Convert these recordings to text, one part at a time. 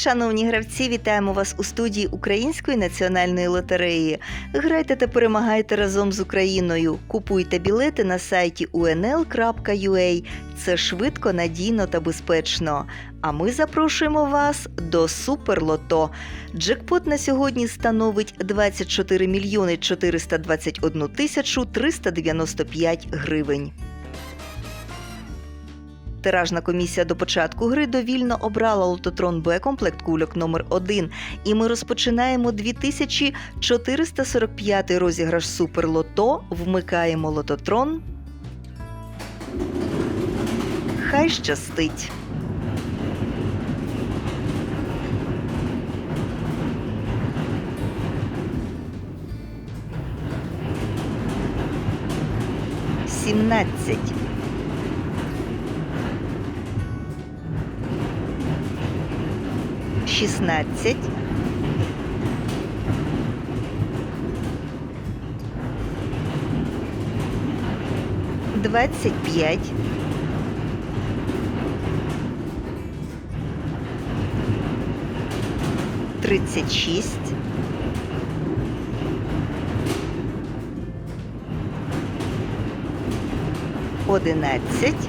Шановні гравці, вітаємо вас у студії Української національної лотереї. Грайте та перемагайте разом з Україною. Купуйте білети на сайті unl.ua. Це швидко, надійно та безпечно. А ми запрошуємо вас до Суперлото. Джекпот на сьогодні становить 24 мільйони 421 тисячу 395 гривень. Тиражна комісія до початку гри довільно обрала лототрон Б комплект кульок номер 1 і ми розпочинаємо 2445 розіграш Суперлото. Вмикаємо лототрон. Хай щастить. Сімнадцять. Шістнадцять, двадцять п'ять, тридцять шість, одинадцять.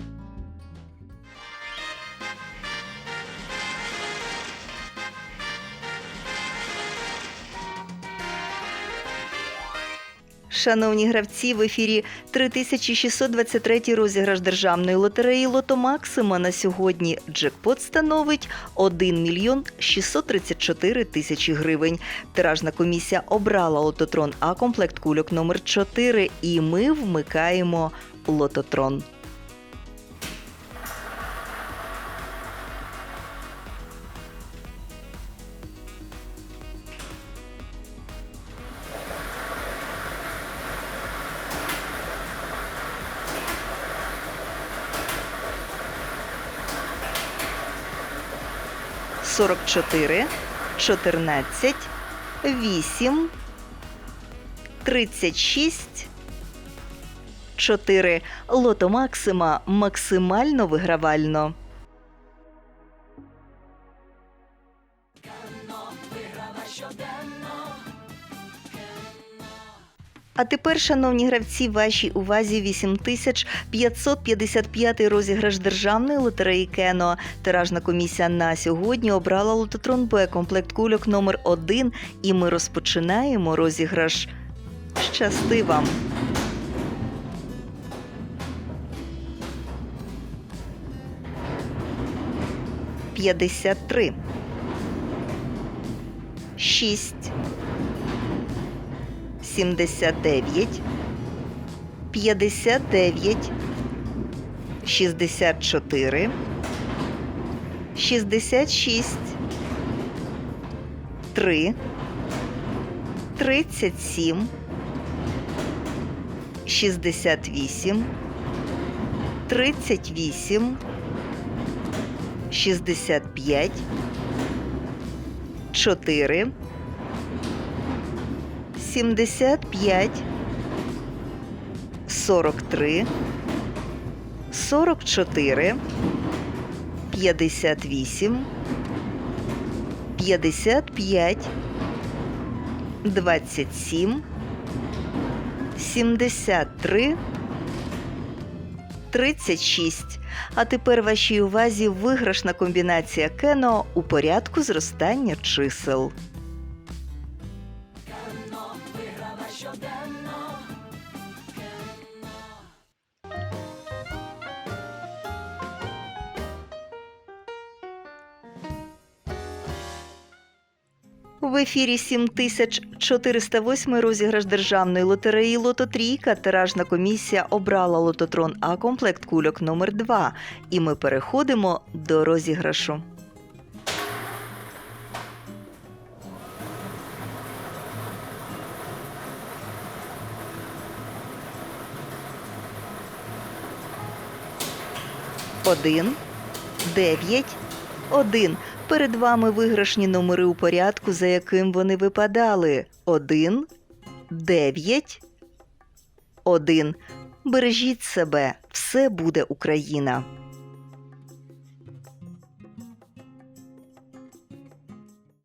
Шановні гравці, в ефірі 3623 розіграш державної лотереї Лото Максима на сьогодні джекпот становить 1 мільйон 634 тисячі гривень. Тиражна комісія обрала лототрон А комплект кульок номер 4 і ми вмикаємо лототрон. Сорок чотири, чотирнадцять, вісім, тридцять шість, чотири. Лото Максима максимально вигравально. А тепер, шановні гравці, вашій увазі 8555 розіграш державної лотереї Кено. Тиражна комісія на сьогодні обрала лототрон Б комплект кульок номер 1 і ми розпочинаємо розіграш. Щасти вам! П'ятдесят три. Шість. 79, 59, 64, 66, 3, 37, 68, 38, 65, 4, 75, 43, 44, 58, 55, 27, 73, 36. А тепер вашій увазі виграшна комбінація кено у порядку зростання чисел. В ефірі 7408 розіграш державної лотереї Лото Трійка. Тиражна комісія обрала лототрон А комплект кульок номер 2 І ми переходимо до розіграшу. Один, дев'ять, один. Перед вами виграшні номери у порядку, за яким вони випадали: 1, 9, 1. Бережіть себе, все буде Україна.